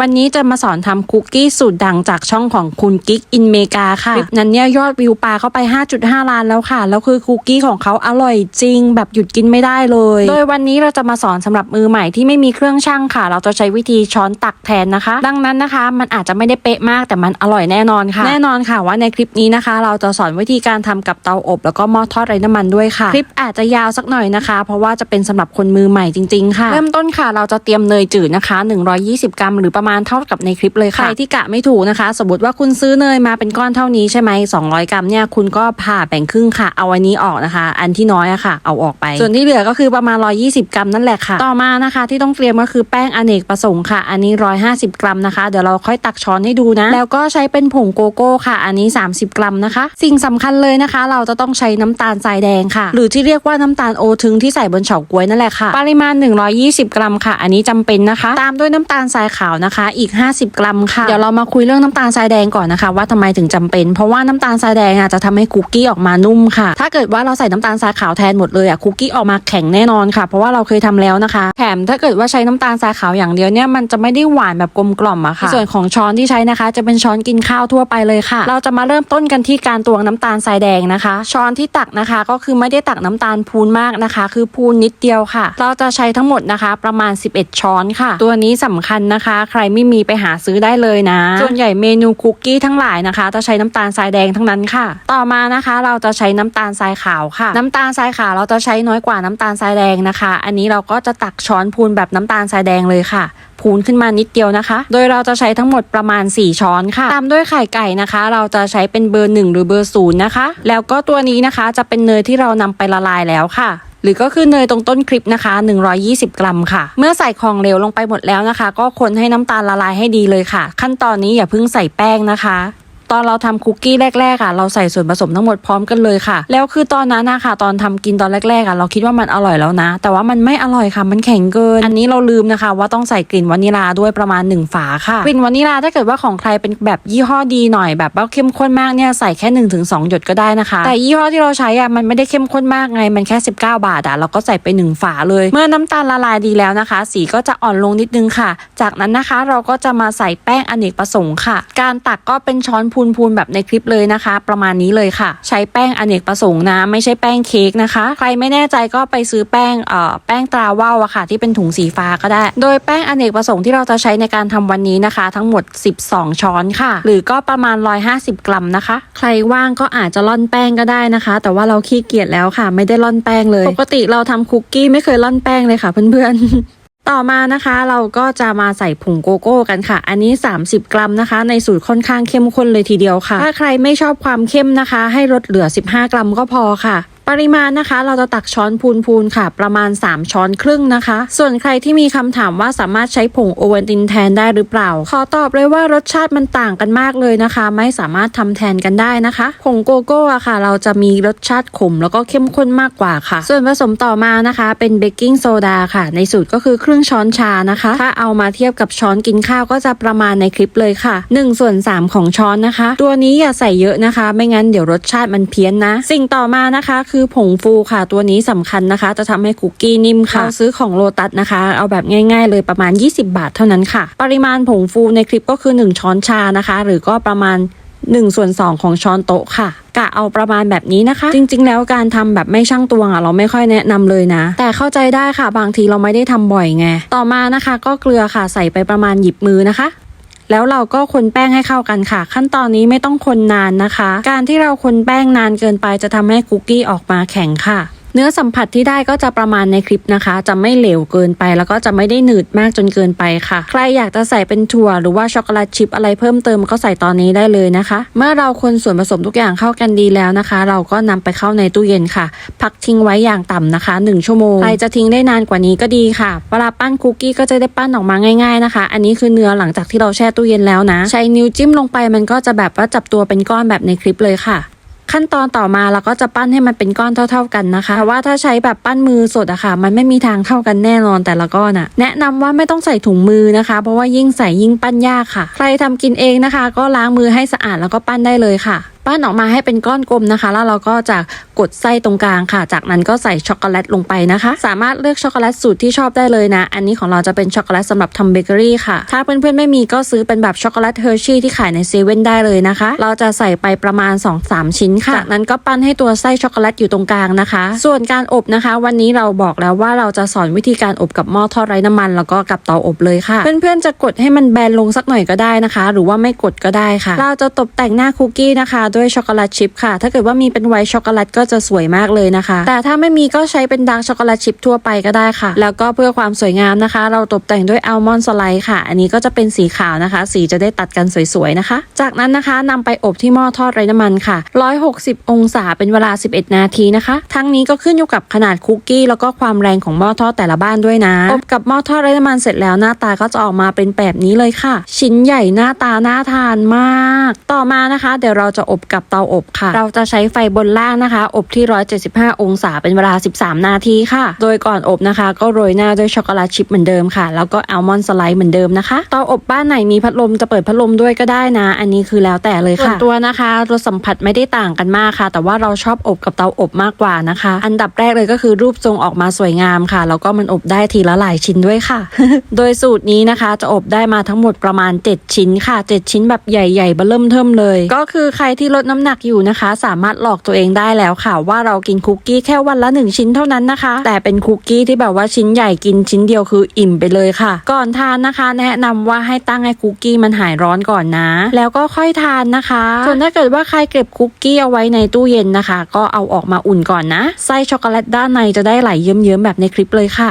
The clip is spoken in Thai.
วันนี้จะมาสอนทำคุกกี้สูตรดังจากช่องของคุณกิ๊กอินเมกาค่ะคลิปนั้นเนี่ยยอดวิวปลาเข้าไป 5.5 ล้านแล้วค่ะ แล้วคือคุกกี้ของเขาอร่อยจริง แบบหยุดกินไม่ได้เลย โดยวันนี้เราจะมาสอนสำหรับมือใหม่ที่ไม่มีเครื่องชั่งค่ะ เราจะใช้วิธีช้อนตักแทนนะคะ ดังนั้นนะคะ มันอาจจะไม่ได้เป๊ะมากแต่มันอร่อยแน่นอนค่ะ แน่นอนค่ะว่าในคลิปนี้นะคะ เราจะสอนวิธีการทำกับเตาอบ แล้วก็หม้อทอดไร้น้ำมันด้วยค่ะ คลิปอาจจะยาวสักหน่อยนะคะ เพราะว่าจะเป็นสำหรับคนมือใหม่จริง ๆ ค่ะ เริ่มต้นค่ะ เราจะเตรียมเนยจืดนะคะ 120 กรัมหรือประมาณเท่ากับในคลิปเลยค่ะ ใครที่กะไม่ถูกนะคะ สมมติว่าคุณซื้อเนยมาเป็นก้อนเท่านี้ใช่ไหม200 กรัมเนี่ยคุณก็ผ่าแบ่งครึ่งค่ะ เอาอันนี้ออกนะคะ อันที่น้อยอะค่ะ เอาออกไป ส่วนที่เหลือก็คือประมาณ 120 กรัมนั่นแหละค่ะ ต่อมานะคะที่ต้องเตรียมก็คือแป้งอเนกประสงค์ค่ะ อันนี้ 150 กรัมนะคะ เดี๋ยวเราค่อยตักช้อนให้ดูนะ แล้วก็ใช้เป็นผงโกโก้ค่ะ อันนี้ 30 กรัมนะคะ สิ่งสำคัญเลยนะคะ เราจะต้องใช้น้ำตาลทรายแดงค่ะ หรือที่เรียกว่าน้ำตาลโอทึงที่ใส่บนเฉาก๊วยนั่นแหละค่ะ ปริมาณ 120 กรัมค่ะ อันนี้จำเป็นนะคะ ตามด้วยน้ำตาลทรายขาวนะคะอีก 50 กรัมค่ะ เดี๋ยวเรามาคุยเรื่องน้ำตาลทรายแดงก่อนนะคะ ว่าทำไมถึงจำเป็น เพราะว่าน้ำตาลทรายแดงอะจะทำให้คุกกี้ออกมานุ่มค่ะ ถ้าเกิดว่าเราใส่น้ำตาลทรายขาวแทนหมดเลยอะคุกกี้ออกมาแข็งแน่นอนค่ะ เพราะว่าเราเคยทำแล้วนะคะแถมถ้าเกิดว่าใช้น้ำตาลทรายขาวอย่างเดียวเนี่ยมันจะไม่ได้หวานแบบกลมกล่อมอะค่ะ ส่วนของช้อนที่ใช้นะคะ จะเป็นช้อนกินข้าวทั่วไปเลยค่ะ เราจะมาเริ่มต้นกันที่การตวงน้ำตาลทรายแดงนะคะ ช้อนที่ตักนะคะก็คือไม่ได้ตักน้ำตาลพูนมากนะคะ คือพูนนิดเดียวค่ะ เราจะใช้ทั้งหมดนะคะ ประมาณ 11 ช้อนค่ะ ตัวนี้สำคัญนะคะใครไม่มีไปหาซื้อได้เลยนะ ส่วนใหญ่เมนูคุกกี้ทั้งหลายนะคะ จะใช้น้ำตาลทรายแดงทั้งนั้นค่ะ ต่อมานะคะ เราจะใช้น้ำตาลทรายขาวค่ะ น้ำตาลทรายขาวเราจะใช้น้อยกว่าน้ำตาลทรายแดงนะคะ อันนี้เราก็จะตักช้อนพูนแบบน้ำตาลทรายแดงเลยค่ะพูนขึ้นมานิดเดียวนะคะ โดยเราจะใช้ทั้งหมดประมาณ 4 ช้อนค่ะ ตามด้วยไข่ไก่นะคะ เราจะใช้เป็นเบอร์ 1 หรือเบอร์ศูนย์นะคะ แล้วก็ตัวนี้นะคะจะเป็นเนยที่เรานำไปละลายแล้วค่ะ หรือก็คือเนยตรงต้นคลิปนะคะ 120 กรัมค่ะ เมื่อใส่ของเหลวลงไปหมดแล้วนะคะ ก็คนให้น้ำตาลละลายให้ดีเลยค่ะ ขั้นตอนนี้อย่าเพิ่งใส่แป้งนะคะ ตอนเราทำคุกกี้แรกๆอะเราใส่ส่วนผสมทั้งหมดพร้อมกันเลยค่ะ แล้วคือตอนนั้นนะคะตอนทำกินตอนแรกๆอะเราคิดว่ามันอร่อยแล้วนะ แต่ว่ามันไม่อร่อยค่ะมันแข็งเกิน อันนี้เราลืมนะคะ ว่าต้องใส่กลิ่นวานิลาด้วยประมาณ 1 ฝาค่ะกลิ่นวานิลาถ้าเกิดว่าของใครเป็นแบบยี่ห้อดีหน่อยแบบว่าเข้มข้นมากเนี่ยใส่แค่1นถึงสหยดก็ได้นะคะ แต่ยี่ห้อที่เราใช้อะมันไม่ได้เข้มข้นมากไงมันแค่ 19 บาทอะเราก็ใส่ไป 1 ฝาเลย เมื่อน้ำตาลละลายดีแล้วนะคะ สีก็จะอ่อนลงนิดนึงค่ะ จากนั้นนะคะเราก็จะมาใส่แป้งอเนกประสงค์ค่ะ การตักก็เป็นช้อนพูนๆแบบในคลิปเลยนะคะ ประมาณนี้เลยค่ะ ใช้แป้งอเนกประสงค์นะ ไม่ใช่แป้งเค้กนะคะ ใครไม่แน่ใจก็ไปซื้อแป้งเอ่อแป้งตราว่าวอะค่ะ ที่เป็นถุงสีฟ้าก็ได้ โดยแป้งอเนกประสงค์ที่เราจะใช้ในการทำวันนี้นะคะ ทั้งหมด 12 ช้อนค่ะ หรือก็ประมาณ 150 กรัมนะคะ ใครว่างก็อาจจะล่อนแป้งก็ได้นะคะ แต่ว่าเราขี้เกียจแล้วค่ะ ไม่ได้ล่อนแป้งเลย ปกติเราทำคุกกี้ไม่เคยล่อนแป้งเลยค่ะเพื่อนๆ ต่อมานะคะเราก็จะมาใส่ผงโกโก้กันค่ะ อันนี้ 30 กรัมนะคะ ในสูตรค่อนข้างเข้มข้นเลยทีเดียวค่ะ ถ้าใครไม่ชอบความเข้มนะคะ ให้ลดเหลือ 15 กรัมก็พอค่ะ ริมาณนะคะ เราจะตักช้อนพูนๆค่ะ ประมาณ 3 ช้อนครึ่งนะคะ ส่วนใครที่มีคำถามว่าสามารถใช้ผงโอเวัลตินแทนได้หรือเปล่า ขอตอบเลยว่ารสชาติมันต่างกันมากเลยนะคะ ไม่สามารถทำแทนกันได้นะคะ ผงโกโก้อะค่ะ เราจะมีรสชาติขมแล้วก็เข้มข้นมากกว่าค่ะ ส่วนผสมต่อมานะคะ เป็นเบกกิ้งโซดาค่ะ ในสูตรก็คือครึ่งช้อนชานะคะ ถ้าเอามาเทียบกับช้อนกินข้าวก็จะประมาณในคลิปเลยค่ะ1ส่วน3ของช้อนนะคะ ตัวนี้อย่าใส่เยอะนะคะ ไม่งั้นเดี๋ยวรสชาติมันเพี้ยนนะ สิ่งต่อมานะคะคือผงฟูค่ะตัวนี้สำคัญนะคะ จะทำให้คุกกี้นิ่มค่ะเราซื้อของโลตัสนะคะ เอาแบบง่าย ๆ เลยประมาณ 20 บาทเท่านั้นค่ะ ปริมาณผงฟูในคลิปก็คือ 1 ช้อนชานะคะ หรือก็ประมาณ1ส่วน2 ของช้อนโต๊ะค่ะกะเอาประมาณแบบนี้นะคะ จริง ๆ แล้วการทำแบบไม่ช่างตวงอะเราไม่ค่อยแนะนำเลยนะ แต่เข้าใจได้ค่ะบางทีเราไม่ได้ทำบ่อยไงต่อมานะคะ ก็เกลือค่ะใส่ไปประมาณหยิบมือนะคะ แล้วเราก็คนแป้งให้เข้ากันค่ะ ขั้นตอนนี้ไม่ต้องคนนานนะคะ การที่เราคนแป้งนานเกินไปจะทำให้คุกกี้ออกมาแข็งค่ะ เนื้อสัมผัสที่ได้ก็จะประมาณในคลิปนะคะ จะไม่เหลวเกินไป แล้วก็จะไม่ได้หนืดมากจนเกินไปค่ะ ใครอยากจะใส่เป็นถั่วหรือว่าช็อกโกแลตชิพอะไรเพิ่มเติมก็ใส่ตอนนี้ได้เลยนะคะ เมื่อเราคนส่วนผสมทุกอย่างเข้ากันดีแล้วนะคะ เราก็นำไปเข้าในตู้เย็นค่ะ พักทิ้งไว้อย่างต่ำนะคะ 1 ชั่วโมง ใครจะทิ้งได้นานกว่านี้ก็ดีค่ะเวลาปั้นคุกกี้ก็จะได้ปั้นออกมาง่าย ๆนะคะ อันนี้คือเนื้อหลังจากที่เราแช่ตู้เย็นแล้วนะ ใช้นิ้วจิ้มลงไปมันก็จะแบบว่าจับตัวเป็นก้อนแบบในคลิปเลยค่ะ ขั้นตอนต่อมาเราก็จะปั้นให้มันเป็นก้อนเท่า ๆกันนะคะแต่ว่าถ้าใช้แบบปั้นมือสดอะค่ะ มันไม่มีทางเข้ากันแน่นอนแต่ละก้อนอะแนะนำว่าไม่ต้องใส่ถุงมือนะคะ เพราะว่ายิ่งใส่ยิ่งปั้นยากค่ะ ใครทำกินเองนะคะ ก็ล้างมือให้สะอาดแล้วก็ปั้นได้เลยค่ะ ปั้นออกมาให้เป็นก้อนกลมนะคะ แล้วเราก็จะกดไส้ตรงกลางค่ะ จากนั้นก็ใส่ช็อกโกแลตลงไปนะคะ สามารถเลือกช็อกโกแลตสูตรที่ชอบได้เลยนะ อันนี้ของเราจะเป็นช็อกโกแลตสำหรับทำเบเกอรี่ค่ะ ถ้าเพื่อนๆไม่มีก็ซื้อเป็นแบบช็อกโกแลตเฮอร์ชี่ที่ขายในเซเว่นได้เลยนะคะ เราจะใส่ไปประมาณ 2-3 ชิ้นค่ะ จากนั้นก็ปั้นให้ตัวไส้ช็อกโกแลตอยู่ตรงกลางนะคะ ส่วนการอบนะคะ วันนี้เราบอกแล้วว่าเราจะสอนวิธีการอบกับหม้อทอดไร้น้ำมัน แล้วก็กับเตาอบเลยค่ะ เพื่อนๆจะกดให้มันแบนลงสักหน่อยก็ได้นะคะ หรือว่าไม่กดก็ได้ค่ะ เราจะตกแต่งหน้าคุกกี้นะคะด้วยช็อกโกแลตชิพค่ะ ถ้าเกิดว่ามีเป็นไวท์ช็อกโกแลตก็จะสวยมากเลยนะคะ แต่ถ้าไม่มีก็ใช้เป็นดาร์กช็อกโกแลตชิพทั่วไปก็ได้ค่ะ แล้วก็เพื่อความสวยงามนะคะ เราตกแต่งด้วยอัลมอนด์สไลด์ค่ะ อันนี้ก็จะเป็นสีขาวนะคะ สีจะได้ตัดกันสวยๆนะคะ จากนั้นนะคะนำไปอบที่หม้อทอดไร้น้ำมันค่ะ 160 องศาเป็นเวลา 11 นาทีนะคะ ทั้งนี้ก็ขึ้นอยู่กับขนาดคุกกี้แล้วก็ความแรงของหม้อทอดแต่ละบ้านด้วยนะ อบกับหม้อทอดไร้น้ำมันเสร็จแล้วหน้าตาก็จะออกมาเป็นแบบนี้เลยค่ะ ชิ้นใหญ่หน้าตาน่าทานมาก ต่อมานะคะ เดี๋ยวเราจะอบกับเตาอบค่ะ เราจะใช้ไฟบนล่างนะคะ อบที่ 175 องศาเป็นเวลา 13 นาทีค่ะ โดยก่อนอบนะคะ ก็โรยหน้าด้วยช็อกโกแลตชิพเหมือนเดิมค่ะ แล้วก็อัลมอนด์สไลด์เหมือนเดิมนะคะเตาอบบ้านไหนมีพัดลมจะเปิดพัดลมด้วยก็ได้นะ อันนี้คือแล้วแต่เลยค่ะส่วนตัวนะคะรสสัมผัสไม่ได้ต่างกันมากค่ะ แต่ว่าเราชอบอบกับเตาอบมากกว่านะคะ อันดับแรกเลยก็คือรูปทรงออกมาสวยงามค่ะแล้วก็มันอบได้ทีละหลายชิ้นด้วยค่ะ โดยสูตรนี้นะคะ จะอบได้มาทั้งหมดประมาณ 7 ชิ้นค่ะ 7 ชิ้นแบบใหญ่ๆเบอเริ่มเทิมเลย ก็คือใครที่ลดน้ำหนักอยู่นะคะ สามารถหลอกตัวเองได้แล้วค่ะ ว่าเรากินคุกกี้แค่วันละ 1 ชิ้นเท่านั้นนะคะ แต่เป็นคุกกี้ที่แบบว่าชิ้นใหญ่กินชิ้นเดียวคืออิ่มไปเลยค่ะ ก่อนทานนะคะ แนะนำว่าให้ตั้งให้คุกกี้มันหายร้อนก่อนนะ แล้วก็ค่อยทานนะคะส่วนถ้าเกิดว่าใครเก็บคุกกี้เอาไว้ในตู้เย็นนะคะ ก็เอาออกมาอุ่นก่อนนะไส้ช็อกโกแลตด้านในจะได้ไหลเยิ้มๆแบบในคลิปเลยค่ะ